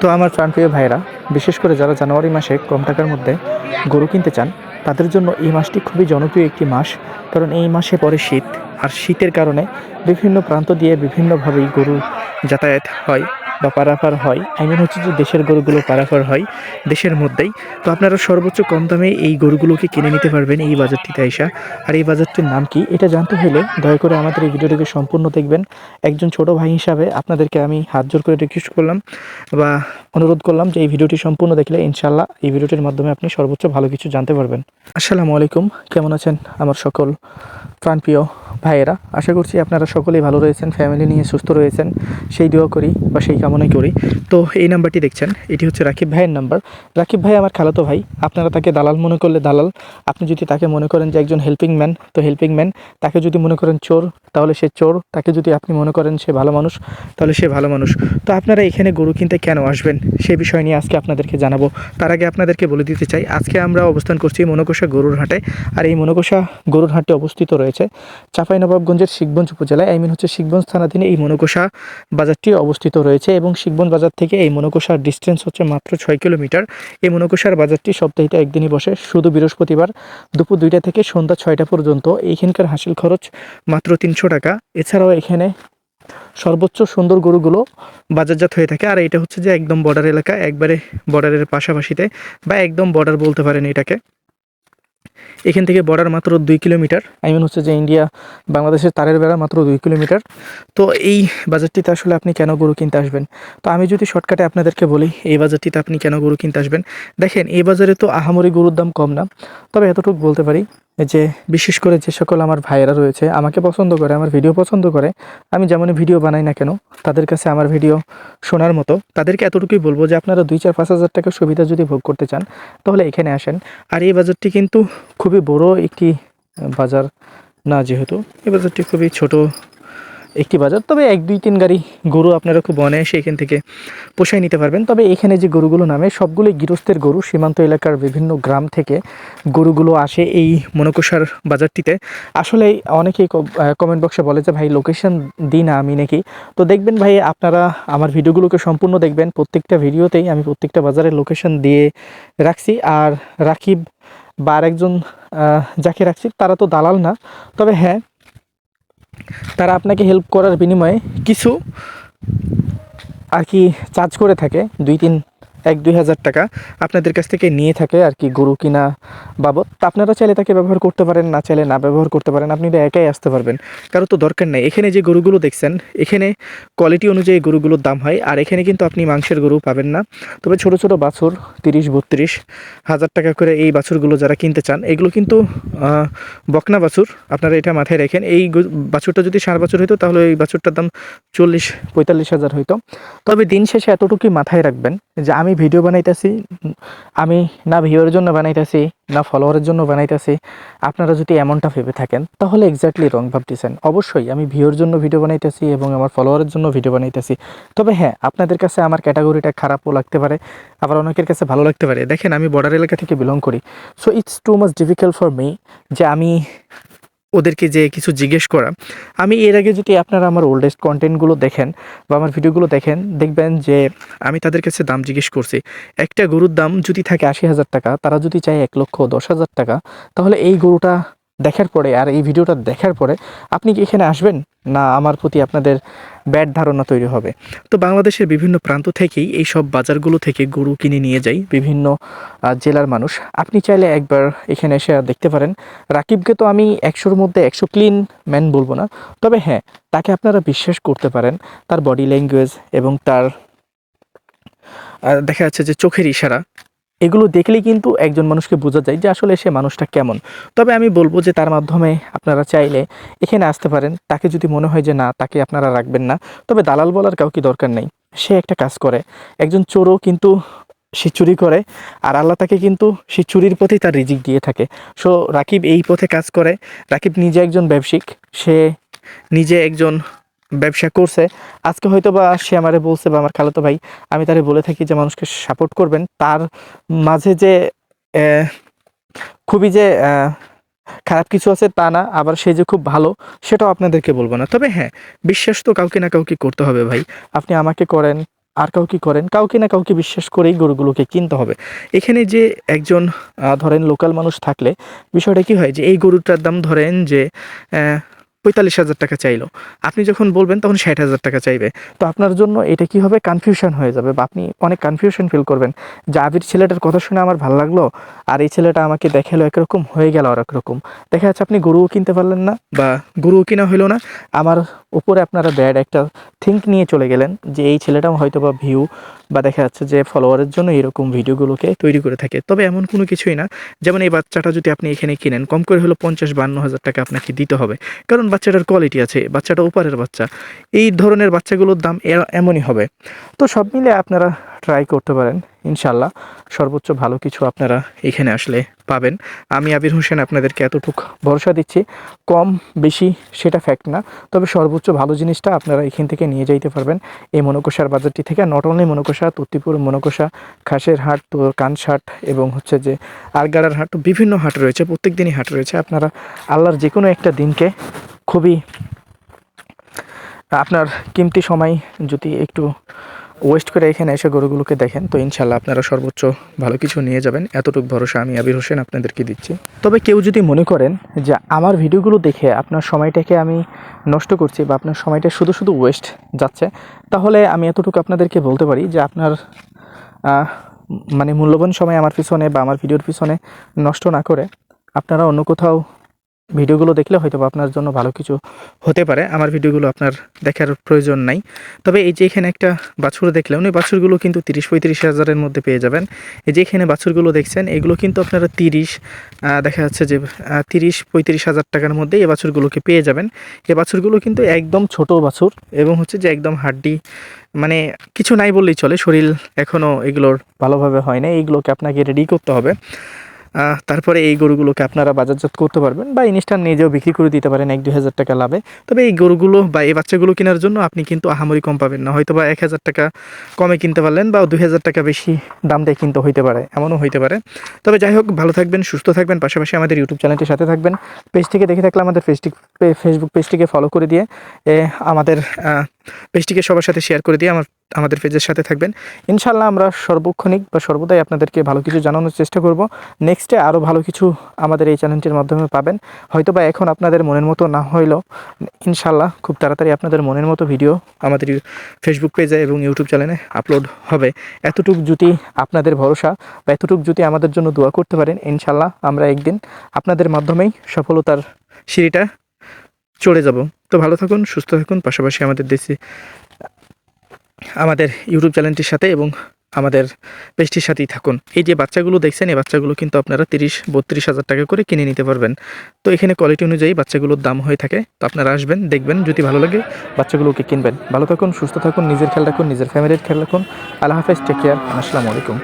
তো আমার প্রাণপ্রিয় ভাইরা বিশেষ করে যারা জানুয়ারি মাসে কম টাকার মধ্যে গরু কিনতে চান, তাদের জন্য এই মাসটি খুবই জনপ্রিয় একটি মাস। কারণ এই মাসে পরে শীত, আর শীতের কারণে বিভিন্ন প্রান্ত দিয়ে বিভিন্নভাবেই গরু যাতায়াত হয়। বা পারাপার হয় আই মিন হচ্ছে যে দেশের গরুগুলো পারাপার হয়, দেশের মধ্যেই। তো আপনারা সর্বোচ্চ কম দামে এই গরুগুলোকে কিনে নিতে পারবেন এই বাজারটিতে আইসা। আর এই বাজারটির নাম কি? এটা জানতে হলে দয়া করে আমাদের এই ভিডিওটিকে সম্পূর্ণ দেখবেন। একজন ছোট ভাই হিসাবে আপনাদেরকে আমি হাত জোর করে রিকোয়েস্ট করলাম বা অনুরোধ করলাম যে এই ভিডিওটি সম্পূর্ণ দেখলে ইনশাল্লাহ এই ভিডিওটির মাধ্যমে আপনি সর্বোচ্চ ভালো কিছু জানতে পারবেন। আসসালামু আলাইকুম, কেমন আছেন আমার সকল প্রাণপ্রিয় ভাইয়েরা? আশা করছি আপনারা সকলেই ভালো রয়েছেন ফ্যামিলি নিয়ে সুস্থ রয়েছেন। সেই দোয়া করি বা সেই কামনাই করি। তো এই নাম্বারটি দেখছেন, এটি হচ্ছে রাকিব ভাইয়ের নাম্বার। রাকিব ভাই আমার খালাতো ভাই, আপনারা তাকে দালাল মনে করলে দালাল। আপনি যদি তাকে মনে করেন যে একজন হেল্পিং ম্যান তো হেল্পিং ম্যান তাকে যদি মনে করেন চোর, তাহলে সে চোর। তাকে যদি আপনি মনে করেন সে ভালো মানুষ, তাহলে সে ভালো মানুষ। তো আপনারা এখানে গরু কিনতে কেন আসবেন? সে বিষয় নিয়ে আজকে আপনাদেরকে জানাব। তার আগে আপনাদেরকে বলে দিতে চাই, আজকে আমরা অবস্থান করছি মনকোষা গরুর হাটে। আর এই মনকোষা গরুর হাটে অবস্থিত রয়েছে চাঁপাইনবাবগঞ্জের শিখগঞ্জ উপজেলায়। আই মিন হচ্ছে শিখগঞ্জ থানাধীনে এই মনকোষা বাজারটি অবস্থিত রয়েছে। এবং শিখগঞ্জ বাজার থেকে এই মনকোষার ডিস্টেন্স হচ্ছে মাত্র ছয় কিলোমিটার। এই মনকোষার বাজারটি সপ্তাহে একদিনই বসে, শুধু বৃহস্পতিবার দুপুর দুইটা থেকে সন্ধ্যা ছয়টা পর্যন্ত। এইখানকার হাসিল খরচ মাত্র তিনশো টাকা। এছাড়াও এখানে সর্বোচ্চ সুন্দর গরুগুলো বাজারজাত হয়ে থাকে। আর এটা হচ্ছে যে একদম বর্ডার এলাকা, একবারে বর্ডারের পাশাপাশিতে বা একদম বর্ডার বলতে পারেন এটাকে। এখান থেকে বর্ডার মাত্র দুই কিলোমিটার। আই মিন হচ্ছে যে ইন্ডিয়া বাংলাদেশের তারের বেড়া মাত্র দুই কিলোমিটার। তো এই বাজারটিতে আসলে আপনি কেন গরু কিনতে আসবেন? তো আমি যদি শর্টকাটে আপনাদেরকে বলি, এই বাজারটিতে আপনি কেন গরু কিনতে আসবেন? দেখেন, এই বাজারে তো আহামরি গরুর দাম কম না। তবে এতটুকু বলতে পারি যে বিশেষ করে যে সকল আমার ভাইয়েরা রয়েছে, আমাকে পছন্দ করে, আমার ভিডিও পছন্দ করে, আমি যেমন ভিডিও বানাই না কেন, তাদের কাছে আমার ভিডিও শোনার মতো, তাদেরকে এতটুকুই বলব যে আপনারা দুই চার পাঁচ হাজার টাকার সুবিধা যদি ভোগ করতে চান, তাহলে এখানে আসেন। আর এই বাজারটি কিন্তু খুবই বড় একটি বাজার না যেহেতু, এই বাজারটি খুবই ছোট একটি বাজার। তবে এক, দুই, তিন গাড়ি গরু আপনারা খুব অনায়াসে এখান থেকে পোষায় নিতে পারবেন। তবে এখানে যে গরুগুলো নামে, সবগুলোই গৃহস্থের গরু। সীমান্ত এলাকার বিভিন্ন গ্রাম থেকে গরুগুলো আসে এই মনকোষার বাজারটিতে। আসলে অনেকেই কমেন্ট বক্সে বলে যে, ভাই লোকেশন দিই না আমি নাকি? তো দেখবেন ভাই, আপনারা আমার ভিডিওগুলোকে সম্পূর্ণ দেখবেন। প্রত্যেকটা ভিডিওতেই আমি প্রত্যেকটা বাজারের লোকেশন দিয়ে রাখছি। আর রাকিব বা আরেকজন যাকে রাখছি, তারা তো দালাল না। তবে হ্যাঁ তারা আপনাকে হেল্প করার বিনিময়ে কিছু আর কি চার্জ করে থাকে দুই তিন এক দুই হাজার টাকা আপনাদের কাছ থেকে নিয়ে থাকে আর কি গরু কিনা বাবদ। তা আপনারা চাইলে তাকে ব্যবহার করতে পারেন, না চাইলে না ব্যবহার করতে পারেন, আপনি তো একাই আসতে পারবেন। কারও তো দরকার নেই। এখানে যে গরুগুলো দেখছেন, এখানে কোয়ালিটি অনুযায়ী গরুগুলোর দাম হয় আর এখানে কিন্তু আপনি মাংসের গরু পাবেন না। তবে ছোট ছোট বাছুর, তিরিশ, বত্রিশ, হাজার টাকা করে এই বাছুরগুলো যারা কিনতে চান, এগুলো কিন্তু বকনা বাছুর, আপনারা এটা মাথায় রাখেন। এই বাছুরটা যদি ষাঁড় বাছুর হইতো, তাহলে এই বাছুরটার দাম চল্লিশ, পঁয়তাল্লিশ হাজার হইতো। তবে দিন শেষে এতটুকুই মাথায় রাখবেন যে আমি ভিডিও বানাইতেছি, আমি না ভিউয়ের জন্য বানাইতেছি, না ফলোয়ারের জন্য বানাইতেছি। আপনারা যদি এমনটা ভেবে থাকেন, তাহলে এক্স্যাক্টলি রং ভাবতেছেন। অবশ্যই আমি ভিউর জন্য ভিডিও বানাইতেছি এবং আমার ফলোয়ারের জন্য ভিডিও বানাইতেছি। তবে হ্যাঁ আপনাদের কাছে আমার ক্যাটাগরিটা খারাপও লাগতে পারে, আবার অনেকের কাছে ভালো লাগতে পারে। দেখেন, আমি বর্ডার এলাকা থেকে বিলং করি। So it's too much difficult for me যে আমি ওদেরকে যে কিছু জিজ্ঞেস করা। আমি এর আগে যদি আপনারা আমার ওল্ডেস্ট কন্টেন্টগুলো দেখেন বা আমার ভিডিওগুলো দেখেন, দেখবেন যে আমি তাদের কাছে দাম জিজ্ঞেস করছি। একটা গরুর দাম যদি থাকে আশি হাজার টাকা, তারা যদি চায় এক লক্ষ দশ হাজার টাকা, তাহলে এই গরুটা দেখার পরে আর এই ভিডিওটা দেখার পরে আপনি কি এখানে আসবেন? না, আমার প্রতি আপনাদের ব্যাড ধারণা তৈরি হবে। তো বাংলাদেশের বিভিন্ন প্রান্ত থেকেই এই সব বাজারগুলো থেকে গরু কিনে নিয়ে যায় বিভিন্ন জেলার মানুষ। আপনি চাইলে একবার এখানে এসে দেখতে পারেন। রাকিবকে তো আমি একশোর মধ্যে একশো ক্লিন ম্যান বলব না। তবে হ্যাঁ তাকে আপনারা বিশ্বাস করতে পারেন। তার বডি ল্যাঙ্গুয়েজ এবং তার দেখা যাচ্ছে যে চোখের ইশারা। এগুলো দেখলেই কিন্তু একজন মানুষকে বোঝা যায় যে আসলে সে মানুষটা কেমন। তবে আমি বলব যে তার মাধ্যমে আপনারা চাইলে এখানে আসতে পারেন। তাকে যদি মনে হয় যে না, তাকে আপনারা রাখবেন না। তবে দালাল বলার কাউকে দরকার নেই। সে একটা কাজ করে। একজন চোরও কিন্তু সে চুরি করে আর আল্লাহ তাকে কিন্তু সে চুরির পথেই তার রিজিক দিয়ে থাকে। সো রাকিব এই পথে কাজ করে। রাকিব নিজে একজন ব্যবসায়িক। সে নিজে একজন ব্যবসা করছে। আজকে হয়তো বা সে আমারে বলছে বা আমার খালাতো ভাই, আমি তারে বলে থাকি যে মানুষকে সাপোর্ট করবেন। তার মাঝে যে খুবই যে খারাপ কিছু আছে তা না, আবার সে যে খুব ভালো, সেটাও আপনাদেরকে বলব না। তবে হ্যাঁ বিশ্বাস তো কাউকে না কাউকে করতে হবে ভাই। আপনি আমাকে করেন, আর কাউকে করেন, কাউকে না কাউকে বিশ্বাস করেই গরুগুলোকে কিনতে হবে। এখানে যে একজন ধরেন লোকাল মানুষ থাকলে, বিষয়টা কি হয় যে, এই গরুটার দাম ধরেন যে পঁয়তাল্লিশ হাজার টাকা চাইলো। আপনি যখন বলবেন তখন ষাট হাজার টাকা চাইবে। তো আপনার জন্য এটা কি হবে কনফিউশন হয়ে যাবে বা আপনি অনেক কনফিউশন ফিল করবেন। যে আবির ছেলেটার কথা শুনে আমার ভালো লাগল আর এই ছেলেটা আমাকে দেখাল একরকম, হয়ে গেল আর একরকম। দেখা যাচ্ছে আপনি গরুও কিনতে পারলেন না বা গরুও কিনা হইল না। আমার উপরে আপনারা ব্যাড একটা থিঙ্ক নিয়ে চলে গেলেন যে এই ছেলেটাও হয়তো বা ভিউ বা দেখা যাচ্ছে যে ফলোয়ারের জন্য এরকম ভিডিওগুলোকে তৈরি করে থাকে। তবে এমন কোনো কিছুই না। যেমন এই বাচ্চাটা যদি আপনি এখানে কিনেন, কম করে হলো পঞ্চাশ বান্ন হাজার টাকা আপনাকে দিতে হবে। কারণ বাচ্চাটার কোয়ালিটি আছে, বাচ্চাটা ওপারের বাচ্চা, এই ধরনের বাচ্চাগুলোর দাম এমনই হবে। তো সব মিলে আপনারা ট্রাই করতে পারেন। ইনশাল্লাহ সর্বোচ্চ ভালো কিছু আপনারা এখানে আসলে পাবেন। আমি আবির হোসেন আপনাদেরকে এতটুকু ভরসা দিচ্ছি, কম বেশি সেটা ফ্যাক্ট না, তবে সর্বোচ্চ ভালো জিনিসটা আপনারা এখান থেকে নিয়ে যাইতে পারবেন। এই মনকোষার বাজারটি থেকে নট অনলি মনকোষা তত্তিপুর মনকোষা, খাসের হাট, তো কানসাট এবং হচ্ছে যে আরগাড়ার হাট বিভিন্ন হাট রয়েছে প্রত্যেক দিনই হাট রয়েছে। আপনারা আল্লাহর যে কোনো একটা দিনকে খুবই আপনার কিমতি সময় যদি একটু ওয়েস্ট করে এখানে এসে গরুগুলোকে দেখেন, তো ইনশাল্লাহ আপনারা সর্বোচ্চ ভালো কিছু নিয়ে যাবেন। এতটুকু ভরসা আমি আবির হোসেন আপনাদেরকে দিচ্ছি। তবে কেউ যদি মনে করেন যে আমার ভিডিওগুলো দেখে আপনার সময়টাকে আমি নষ্ট করছি বা আপনার সময়টা শুধু শুধু ওয়েস্ট যাচ্ছে, তাহলে আমি এতটুকু আপনাদেরকে বলতে পারি যে আপনার মানে মূল্যবান সময় আমার পিছনে বা আমার ভিডিওর পিছনে নষ্ট না করে আপনারা অন্য কোথাও ভিডিওগুলো দেখলে হয়তো আপনার জন্য ভালো কিছু হতে পারে। আমার ভিডিওগুলো আপনার দেখার প্রয়োজন নাই। তবে এই যে এখানে একটা বাছুর দেখলেন ওই বাছুরগুলো কিন্তু তিরিশ পঁয়ত্রিশ হাজারের মধ্যে পেয়ে যাবেন। এই যে এখানে বাছুরগুলো দেখছেন, এগুলো কিন্তু আপনারা তিরিশ দেখা যাচ্ছে যে তিরিশ পঁয়ত্রিশ হাজার টাকার মধ্যে এই বাছুরগুলোকে পেয়ে যাবেন। এই বাছুরগুলো কিন্তু একদম ছোট বাছুর এবং হচ্ছে যে একদম হাড্ডি মানে কিছু নাই বললেই চলে। শরীর এখনও এগুলোর ভালোভাবে হয় না এইগুলোকে আপনাকে রেডি করতে হবে। তারপরে এই গরুগুলোকে আপনারা বাজারজাত করতে পারবেন বা ইনস্ট্যান্ট নিজেও বিক্রি করে দিতে পারেন এক দুই হাজার টাকা লাভে। তবে এই গরুগুলো বা এই বাচ্চাগুলো কেনার জন্য আপনি কিন্তু আহামরি কম পাবেন না। হয়তো বা এক হাজার টাকা কমে কিনতে পারলেন বা দুই হাজার টাকা বেশি দাম দিয়ে কিনতে হইতে পারে, এমনও হইতে পারে। তবে যাই হোক, ভালো থাকবেন, সুস্থ থাকবেন, পাশাপাশি আমাদের ইউটিউব চ্যানেলটির সাথে থাকবেন। পেজ থেকে দেখে থাকলে আমাদের ফেসটিক ফেসবুক পেজটিকে ফলো করে দিয়ে আমাদের পেজটিকে সবার সাথে শেয়ার করে দিয়ে আমার, আমাদের পেজের সাথে থাকবেন। ইনশাল্লাহ আমরা সর্বক্ষণিক বা সর্বদাই আপনাদেরকে ভালো কিছু জানানোর চেষ্টা করব। নেক্সটে আরও ভালো কিছু আমাদের এই চ্যানেলটির মাধ্যমে পাবেন। হয়তো বা এখন আপনাদের মনের মতো না হইলেও ইনশাল্লাহ খুব তাড়াতাড়ি আপনাদের মনের মতো ভিডিও আমাদের ফেসবুক পেজে এবং ইউটিউব চ্যানেলে আপলোড হবে। এতটুক যদি আপনাদের ভরসা বা এতটুক যদি আমাদের জন্য দোয়া করতে পারেন। ইনশাল্লাহ আমরা একদিন আপনাদের মাধ্যমেই সফলতার সিঁড়িটা চড়ে যাব। তো ভালো থাকুন, সুস্থ থাকুন, পাশাপাশি আমাদের দেশে, আমাদের ইউটিউব চ্যানেলটির সাথে এবং আমাদের পেজটির সাথেই থাকুন। এই যে বাচ্চাগুলো দেখছেন, এই বাচ্চাগুলো কিন্তু আপনারা তিরিশ, বত্রিশ হাজার টাকা করে কিনে নিতে পারবেন। তো এখানে কোয়ালিটি অনুযায়ী বাচ্চাগুলোর দাম হয়ে থাকে। তো আপনারা আসবেন, দেখবেন, যদি ভালো লাগে, বাচ্চাগুলোকে কিনবেন। ভালো থাকুন, সুস্থ থাকুন, নিজের খেয়াল রাখুন, নিজের ফ্যামিলির খেয়াল রাখুন। আল্লাহ হাফেজ টেক কেয়ার আসসালামু আলাইকুম।